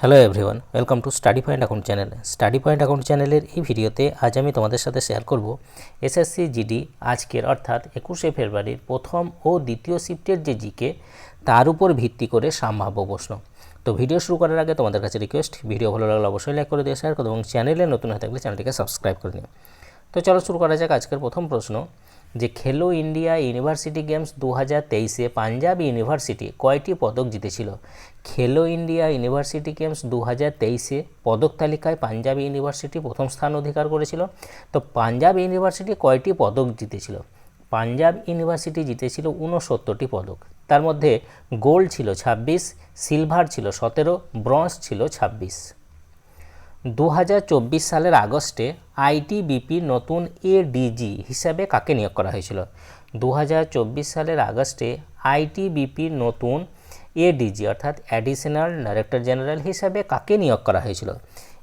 Hello everyone welcome to study point account channel study point account চ্যানেলের এই ভিডিওতে আজ আমি তোমাদের সাথে শেয়ার করব এসএসসি জিডি আজকের অর্থাৎ একুশে ফেব্রুয়ারির প্রথম ও দ্বিতীয় শিফটের যে জিকে তার উপর ভিত্তি করে সম্ভাব্য প্রশ্ন। তো ভিডিও শুরু করার আগে তোমাদের কাছে রিকোয়েস্ট ভিডিও ভালো লাগলে অবশ্যই লাইক করে দিয়ে শেয়ার করো এবং চ্যানেলে নতুন হয়ে থাকলে চ্যানেলটিকে সাবস্ক্রাইব করে নিও। তো চলো শুরু করা যাক আজকের প্রথম প্রশ্ন। যে খেলো ইন্ডিয়া ইউনিভার্সিটি গেমস দু হাজার তেইশে পাঞ্জাব ইউনিভার্সিটি কয়টি পদক জিতেছিল? খেলো ইন্ডিয়া ইউনিভার্সিটি গেমস দু হাজার তেইশে পদক তালিকায় পাঞ্জাব ইউনিভার্সিটি প্রথম স্থান অধিকার করেছিল। তো পাঞ্জাব ইউনিভার্সিটি কয়টি পদক জিতেছিল? পাঞ্জাব ইউনিভার্সিটি জিতেছিল ঊনসত্তরটি পদক। তার মধ্যে গোল্ড ছিল ছাব্বিশ, সিলভার ছিল সতেরো, ব্রঞ্জ ছিল ছাব্বিশ। দু হাজার চব্বিশ সালের আগস্টে আইটিবিপির নতুন এডিজি হিসাবে কাকে নিয়োগ করা হয়েছিল? দু হাজার চব্বিশ সালের আগস্টে আইটিবিপির নতুন এডিজি, অর্থাৎ অ্যাডিশনাল ডাইরেক্টর জেনারেল হিসাবে কাকে নিয়োগ করা হয়েছিল?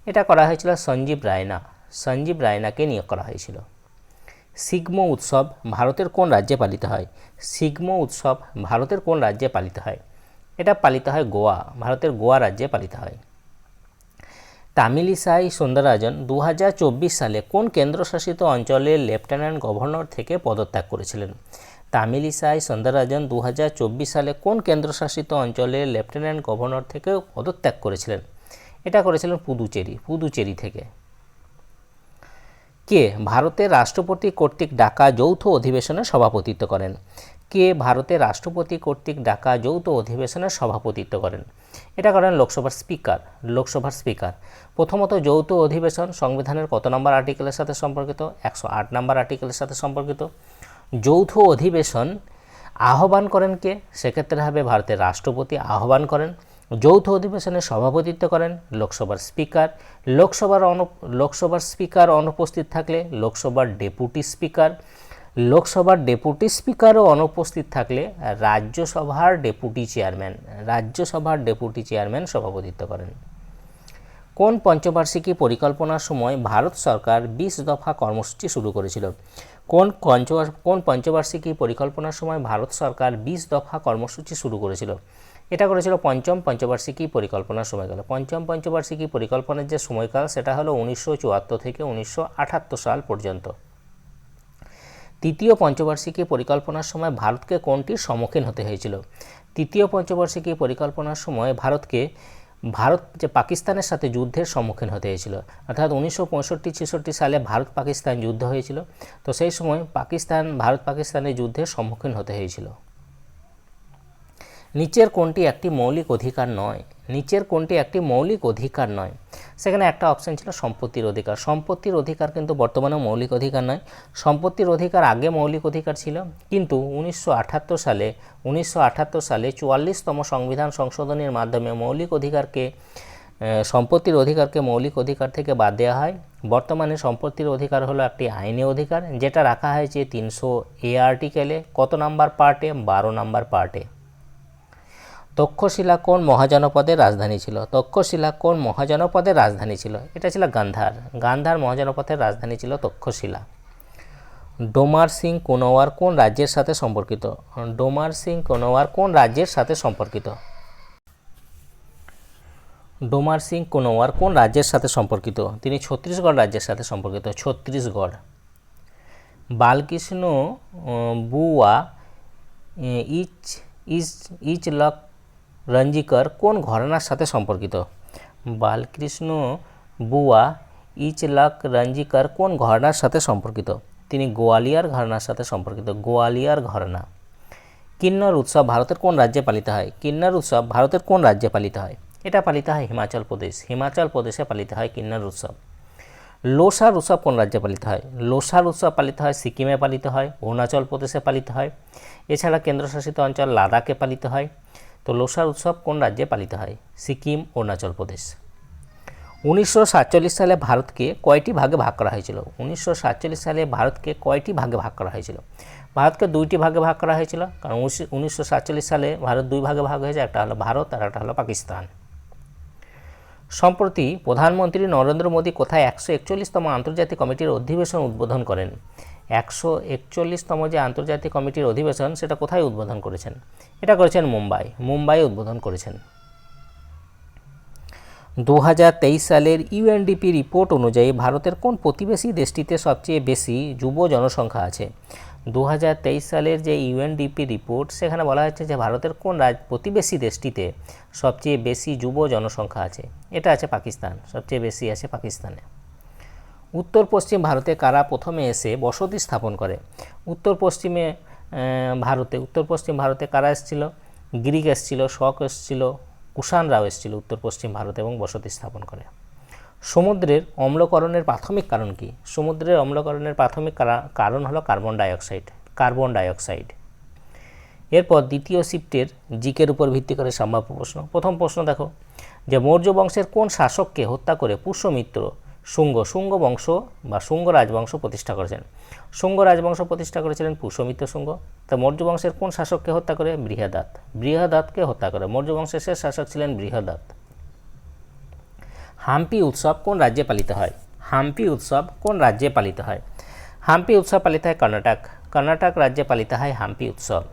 এটা করা হয়েছিল সঞ্জীব রায়না। সঞ্জীব রায়নাকে নিয়োগ করা হয়েছিল। সিগমো উৎসব ভারতের কোন রাজ্যে পালিত হয়? সিগমো উৎসব ভারতের কোন রাজ্যে পালিত হয়? এটা পালিত হয় গোয়া, ভারতের গোয়া রাজ্যে পালিত হয়। তামিলিসাই সুন্দরাজন দু সালে কোন কেন্দ্রশাসিত অঞ্চলের লেফটেন্যান্ট গভর্নর থেকে পদত্যাগ করেছিলেন? তামিলিসাই সুন্দরাজন দু সালে কোন কেন্দ্রশাসিত অঞ্চলের লেফটেন্যান্ট গভর্নর থেকে পদত্যাগ করেছিলেন? এটা করেছিলেন পুদুচেরি পুদুচেরি থেকে। কে ভারতের রাষ্ট্রপতি কর্তৃক ডাকা যৌথ অধিবেশনে সভাপতিত্ব করেন? কে ভারতের রাষ্ট্রপতি কর্তৃক ডাকা যৌথ অধিবেশনে সভাপতিত্ব করেন? এটা করেন লোকসভার স্পিকার লোকসভার স্পিকার। প্রথমত যৌথ অধিবেশন সংবিধানের কত নম্বর আর্টিকেলের সাথে সম্পর্কিত? একশো আট নম্বর আর্টিকেলের সাথে সম্পর্কিত। যৌথ অধিবেশন আহ্বান করেন কে? সেক্ষেত্রে হবে ভারতের রাষ্ট্রপতি আহ্বান করেন। যৌথ অধিবেশনে সভাপতিত্ব করেন লোকসভার স্পিকার। লোকসভার লোকসভার স্পিকার অনুপস্থিত থাকলে লোকসভার ডেপুটি স্পিকার। লোকসভার ডেপুটি স্পিকারও অনুপস্থিত থাকলে রাজ্যসভার ডেপুটি চেয়ারম্যান, রাজ্যসভার ডেপুটি চেয়ারম্যান সভাপতিত্ব করেন। কোন পঞ্চবার্ষিকী পরিকল্পনার সময় ভারত সরকার বিশ দফা কর্মসূচি শুরু করেছিল? কোন পঞ্চ কোন পঞ্চবার্ষিকী পরিকল্পনার সময় ভারত সরকার বিশ দফা কর্মসূচি শুরু করেছিল? এটা করেছিল পঞ্চম পঞ্চবার্ষিকী পরিকল্পনার সময়কাল পঞ্চম পঞ্চবার্ষিকী পরিকল্পনার যে সময়কাল, সেটা হলো উনিশশো চুয়াত্তর থেকে উনিশশো আটাত্তর সাল পর্যন্ত। তৃতীয় পঞ্চবার্ষিকী পরিকল্পনার সময় ভারতকে কোনটির সম্মুখীন হতে হয়েছিল? তৃতীয় পঞ্চবার্ষিকী পরিকল্পনার সময় ভারতকে, ভারত যে পাকিস্তানের সাথে যুদ্ধের সম্মুখীন হতে হয়েছিল। অর্থাৎ উনিশশো পঁয়ষট্টি, ছেষট্টি সালে ভারত পাকিস্তান যুদ্ধ হয়েছিল। তো সেই সময় পাকিস্তান ভারত পাকিস্তানের যুদ্ধের সম্মুখীন হতে হয়েছিল। নিচের কোনটি একটি মৌলিক অধিকার নয়, নিচের কোনটি একটি মৌলিক অধিকার নয়। সেখানে একটা অপশান ছিল সম্পত্তির অধিকার। সম্পত্তির অধিকার কিন্তু বর্তমানে মৌলিক অধিকার নয়। সম্পত্তির অধিকার আগে মৌলিক অধিকার ছিল, কিন্তু উনিশশো আটাত্তর সালে, উনিশশো আটাত্তর সালে চুয়াল্লিশতম সংবিধান সংশোধনের মাধ্যমে মৌলিক অধিকারকে সম্পত্তির অধিকারকে মৌলিক অধিকার থেকে বাদ দেওয়া হয়। বর্তমানে সম্পত্তির অধিকার হলো একটি আইনি অধিকার, যেটা রাখা হয়েছে তিনশো এ। আর্টিকেলে কত নাম্বার পার্টে বারো নাম্বার পার্টে তক্ষশিলা কোন মহাজনপদের রাজধানী ছিল? তক্ষশিলা কোন মহাজনপদের রাজধানী ছিল? এটা ছিল গান্ধার। গান্ধার মহাজনপদের রাজধানী ছিল তক্ষশিলা। ডোমার সিং কোনোয়ার কোন রাজ্যের সাথে সম্পর্কিত? ডোমার সিং কোনোয়ার কোন রাজ্যের সাথে সম্পর্কিত? ডোমার সিং কোনোয়ার কোন রাজ্যের সাথে সম্পর্কিত? তিনি ছত্তিশগড় রাজ্যের সাথে সম্পর্কিত, ছত্তিশগড়। বালকৃষ্ণ বুয়া ইচ ইচ ইচ লক রঞ্জিকর কোন ঘরানার সাথে সম্পর্কিত? বালকৃষ্ণ, বুয়া, ইচলাক, রঞ্জিকর কোন ঘরানার সাথে সম্পর্কিত? তিনি গোয়ালিয়ার ঘরানার সাথে সম্পর্কিত। গোয়ালিয়ার ঘরানা। কিন্নর উৎসব ভারতের কোন রাজ্যে পালিত হয়? কিন্নর উৎসব ভারতের কোন রাজ্যে পালিত হয়? এটা পালিত হয় হিমাচল প্রদেশ। হিমাচল প্রদেশে পালিত হয় কিন্নর উৎসব। লোসার উৎসব কোন রাজ্যে পালিত হয়? লোসার উৎসব পালিত হয় সিকিমে পালিত হয়, অরুণাচল প্রদেশে পালিত হয়। এছাড়া কেন্দ্রশাসিত অঞ্চল লাদাখে পালিত হয়। তো লোসার উৎসব কোন রাজ্যে পালিত হয়? সিকিম, অরুণাচল প্রদেশ। উনিশশো সাতচল্লিশ সালে ভারতকে কয়টি ভাগে ভাগ করা হয়েছিল? উনিশশো সাতচল্লিশ সালে ভারতকে কয়টি ভাগে ভাগ করা হয়েছিল? ভারতকে দুইটি ভাগে ভাগ করা হয়েছিল, কারণ উনিশশো সাতচল্লিশ সালে ভারত দুই ভাগে ভাগ হয়েছে, একটা হলো ভারত আর একটা হলো পাকিস্তান। সম্প্রতি প্রধানমন্ত্রী নরেন্দ্র মোদী কোথায় একশো একচল্লিশতম আন্তর্জাতিক কমিটির অধিবেশন উদ্বোধন করেন? একশো একচল্লিশতম যে আন্তর্জাতিক কমিটির অধিবেশন, সেটা কোথায় উদ্বোধন করেছেন? এটা করেছেন মুম্বাই। মুম্বাই উদ্বোধন করেছেন। দু হাজার তেইশ সালের ইউএনডিপি রিপোর্ট অনুযায়ী ভারতের কোন প্রতিবেশী দেশটিতে সবচেয়ে বেশি যুব জনসংখ্যা আছে? দু হাজার তেইশ সালের যে ইউএনডিপি রিপোর্ট, সেখানে বলা হচ্ছে যে ভারতের কোন রাজ, প্রতিবেশী দেশটিতে সবচেয়ে বেশি যুব জনসংখ্যা আছে? এটা আছে পাকিস্তান। সবচেয়ে বেশি আছে পাকিস্তানে। উত্তর পশ্চিম ভারতে কারা প্রথমে এসে বসতি স্থাপন করে? উত্তর পশ্চিমে ভারতে উত্তর পশ্চিম ভারতে কারা এসেছিল? গ্রিক এসেছিল, শক এসেছিল কুষাণরাও এসেছিল উত্তর পশ্চিম ভারতে এবং বসতি স্থাপন করে। সমুদ্রের অম্লকরণের প্রাথমিক কারণ কি? সমুদ্রের অম্লকরণের প্রাথমিক কারা- কারণ হলো কার্বন ডাইঅক্সাইড কার্বন ডাইঅক্সাইড। এরপর দ্বিতীয় শিফটের জিকের উপর ভিত্তি করে সম্ভাব্য প্রশ্ন। প্রথম প্রশ্ন দেখো, যে মৌর্য বংশের কোন শাসককে হত্যা করে পুষ্যমিত্র শুঙ্গ শুঙ্গ বংশ বা শুঙ্গ রাজবংশ প্রতিষ্ঠা করেছেন। শুঙ্গ রাজবংশ প্রতিষ্ঠা করেছিলেন পুষ্যমিত্র শুঙ্গ। তা মৌর্য বংশের কোন শাসককে হত্যা করে? বৃহদাত। বৃহদাতকে হত্যা করে। মৌর্য বংশের শেষ শাসক ছিলেন বৃহদাত। হাম্পি উৎসব কোন রাজ্যে পালিত হয়? হাম্পি উৎসব কোন রাজ্যে পালিত হয়? হাম্পি উৎসব পালিত হয় কর্ণাটক। কর্ণাটক রাজ্যে পালিত হয় হাম্পি উৎসব।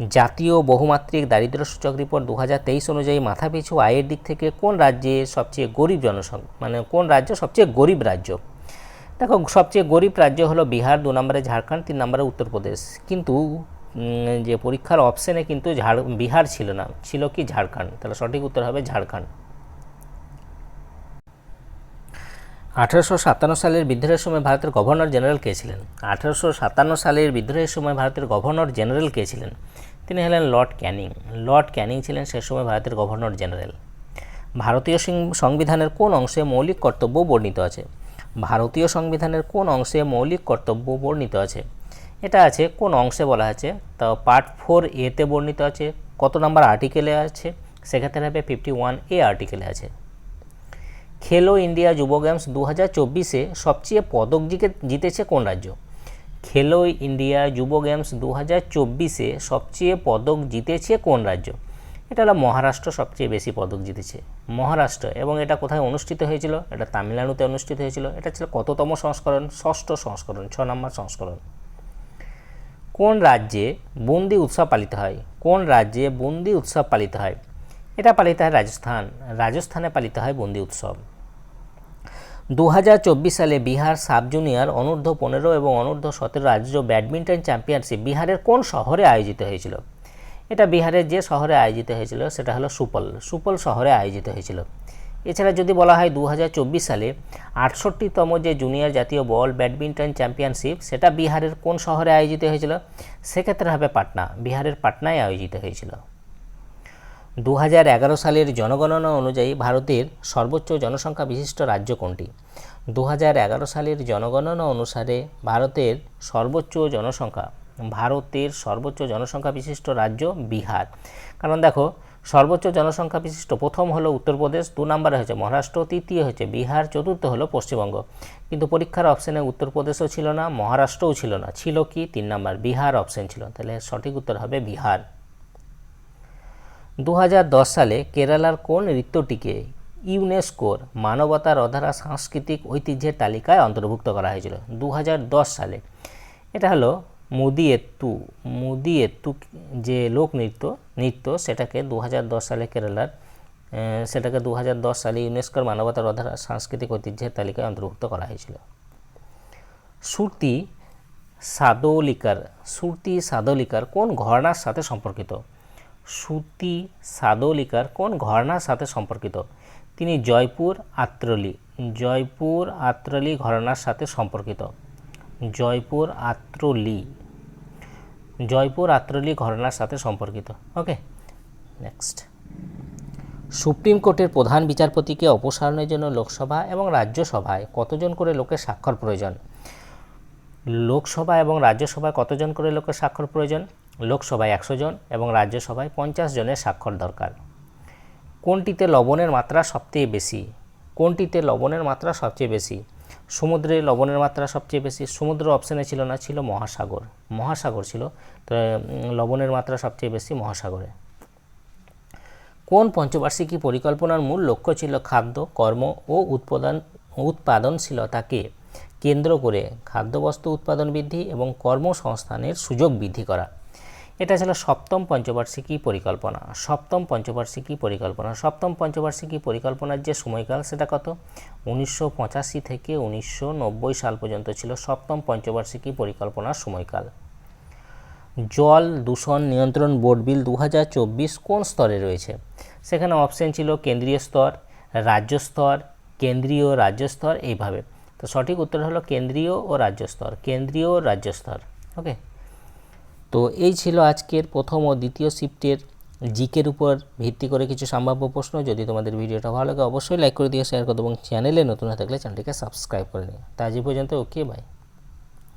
জাতীয় বহুমাত্রিক দারিদ্র সূচক রিপোর্ট দু হাজার তেইশ অনুযায়ী মাথাপিছু আয়ের দিক থেকে কোন রাজ্যে সবচেয়ে গরিব জনসংখ্যা মানে কোন রাজ্য সবচেয়ে গরিব রাজ্য? দেখো, সবচেয়ে গরিব রাজ্য হলো বিহার, দু নম্বরে ঝাড়খণ্ড, তিন নম্বরে উত্তরপ্রদেশ। কিন্তু যে পরীক্ষার অপশানে কিন্তু ঝাড়, বিহার ছিল না। ছিল কি ঝাড়খণ্ড? তাহলে সঠিক উত্তর হবে ঝাড়খণ্ড। আঠারোশো সাতান্ন সালের বিদ্রোহের সময় ভারতের গভর্নর জেনারেল কে ছিলেন? আঠারোশো সাতান্ন সালের বিদ্রোহের সময় ভারতের গভর্নর জেনারেল কে ছিলেন? তিনি হলেন লর্ড ক্যানিং। লর্ড ক্যানিং ছিলেন সে সময় ভারতের গভর্নর জেনারেল। ভারতীয় সংবিধানের কোন অংশে মৌলিক কর্তব্য বর্ণিত আছে? ভারতীয় সংবিধানের কোন অংশে মৌলিক কর্তব্য বর্ণিত আছে? এটা আছে কোন অংশে বলা আছে? তা পার্ট ফোর এতে বর্ণিত আছে। কত নম্বর আর্টিকেলে আছে? সেক্ষেত্রে হবে ফিফটি ওয়ান এ আর্টিকেলে আছে। খেলো ইন্ডিয়া যুব গেমস দু হাজার চব্বিশে সবচেয়ে পদক জিকে জিতেছে কোন রাজ্য? খেলো ইন্ডিয়া যুব গেমস দু হাজার চব্বিশে সবচেয়ে পদক জিতেছে কোন রাজ্য? এটা হলো মহারাষ্ট্র, সবচেয়ে বেশি পদক জিতেছে। মহারাষ্ট্র, এবং এটা কোথায় অনুষ্ঠিত হয়েছিল? এটা তামিলনাড়ুতে অনুষ্ঠিত হয়েছিল। এটা ছিল কততম সংস্করণ? ষষ্ঠ সংস্করণ, ছ নম্বর সংস্করণ। কোন রাজ্যে বন্দি উৎসব পালিত হয়? কোন রাজ্যে বন্দি উৎসব পালিত হয়? এটা পালিত হয় রাজস্থান। রাজস্থানে পালিত হয় বন্দি উৎসব। দু হাজার চব্বিশ সালে বিহার সাব জুনিয়র, অনূর্ধ্ব পনেরো এবং অনূর্ধ্ব সতেরো রাজ্য ব্যাডমিন্টন চ্যাম্পিয়নশিপ বিহারের কোন শহরে আয়োজিত হয়েছিল? এটা বিহারের যে শহরে আয়োজিত হয়েছিল সেটা হলো সুপল সুপল শহরে আয়োজিত হয়েছিল। এছাড়া যদি বলা হয় দু হাজার চব্বিশ সালে আটষট্টিতম যে জুনিয়র জাতীয় বল ব্যাডমিন্টন চ্যাম্পিয়নশিপ, সেটা বিহারের কোন শহরে আয়োজিত হয়েছিল? সেক্ষেত্রে হবে পাটনা, বিহারের পাটনায় আয়োজিত হয়েছিল। দু হাজার এগারো সালের জনগণনা অনুযায়ী ভারতের সর্বোচ্চ জনসংখ্যা বিশিষ্ট রাজ্য কোনটি? দু হাজার এগারো সালের জনগণনা অনুসারে ভারতের সর্বোচ্চ জনসংখ্যা, ভারতের সর্বোচ্চ জনসংখ্যা বিশিষ্ট রাজ্য বিহার। কারণ দেখো, সর্বোচ্চ জনসংখ্যা বিশিষ্ট প্রথম হলো উত্তরপ্রদেশ, দু নম্বরে হচ্ছে মহারাষ্ট্র, তৃতীয় হচ্ছে বিহার, চতুর্থ হলো পশ্চিমবঙ্গ। কিন্তু পরীক্ষার অপশানে উত্তরপ্রদেশও ছিল না, মহারাষ্ট্রও ছিল না। ছিল কি? তিন নম্বর, বিহার অপশন ছিল। তাহলে সঠিক উত্তর হবে বিহার। দু হাজার দশ সালে কেরালার কোন নৃত্যটিকে ইউনেস্কোর মানবতার অধারা সাংস্কৃতিক ঐতিহ্যের তালিকায় অন্তর্ভুক্ত করা হয়েছিল? দু হাজার দশ সালে। এটা হলো মুদি এত্তু মুদি এত্তু যে লোকনৃত্য, নৃত্য নৃত্য সেটাকে দু হাজার দশ সালে কেরালার সেটাকে দু হাজার দশ সালে ইউনেস্কোর মানবতার অধারা সাংস্কৃতিক ঐতিহ্যের তালিকায় অন্তর্ভুক্ত করা হয়েছিল। সুরতি সাদোলিকার সুরতি সাদোলিকার কোন ঘরানার সাথে সম্পর্কিত? সুরতি সাদোলিকার কোন ঘরানার সাথে সম্পর্কিত? তিনি জয়পুর, আত্রলি। জয়পুর, আত্রলি ঘরানার সাথে সম্পর্কিত। জয়পুর, আত্রলি। জয়পুর, আত্রলি ঘরানার সাথে সম্পর্কিত। ওকে, নেক্সট। সুপ্রিম কোর্টের প্রধান বিচারপতিকে অপসারণের জন্য লোকসভা এবং রাজ্যসভায় কতজন করে লোকের স্বাক্ষর প্রয়োজন? লোকসভা এবং রাজ্যসভায় কতজন করে লোকের স্বাক্ষর প্রয়োজন? লোকসভায় একশো জন এবং রাজ্যসভায় পঞ্চাশ জনের স্বাক্ষর দরকার। কোনটিতে লবণের মাত্রা সবচেয়ে বেশি? কোনটিতে লবণের মাত্রা সবচেয়ে বেশি? সমুদ্রে লবণের মাত্রা সবচেয়ে বেশি? সমুদ্র অপশানে ছিল না, ছিল মহাসাগর। মহাসাগর ছিল, তো লবণের মাত্রা সবচেয়ে বেশি মহাসাগরে। কোন পঞ্চবার্ষিকী পরিকল্পনার মূল লক্ষ্য ছিল খাদ্য, কর্ম ও উৎপাদন উৎপাদনশীলতাকে কেন্দ্র করে খাদ্যবস্তু উৎপাদন বৃদ্ধি এবং কর্মসংস্থানের সুযোগ বৃদ্ধি করা। এটা ছিল সপ্তম পঞ্চবার্ষিকী পরিকল্পনা। সপ্তম পঞ্চবার্ষিকী পরিকল্পনা। সপ্তম পঞ্চবার্ষিকী পরিকল্পনার যে সময়কাল, সেটা কত? উনিশশো পঁচাশি থেকে উনিশশো নব্বই সাল পর্যন্ত ছিল সপ্তম পঞ্চবার্ষিকী পরিকল্পনার সময়কাল। জল দূষণ নিয়ন্ত্রণ বোর্ড বিল দু হাজার চব্বিশ কোন স্তরে রয়েছে? সেখানে অপশন ছিল কেন্দ্রীয় স্তর, রাজ্য স্তর, কেন্দ্রীয় রাজ্য স্তর, এইভাবে। তো সঠিক উত্তর হলো কেন্দ্রীয় ও রাজ্য স্তর, কেন্দ্রীয় রাজ্য স্তর। ওকে তো এই ছিল আজকের প্রথম ও দ্বিতীয় শিফটের জিকের উপর ভিত্তি করে কিছু সম্ভাব্য প্রশ্ন। যদি তোমাদের ভিডিওটা ভালো লাগে, অবশ্যই লাইক করে দিও শেয়ার করো এবং চ্যানেলে নতুন হয়ে থাকলে চ্যানেলটিকে সাবস্ক্রাইব করে নিও। তা আজ পর্যন্ত ওকে বাই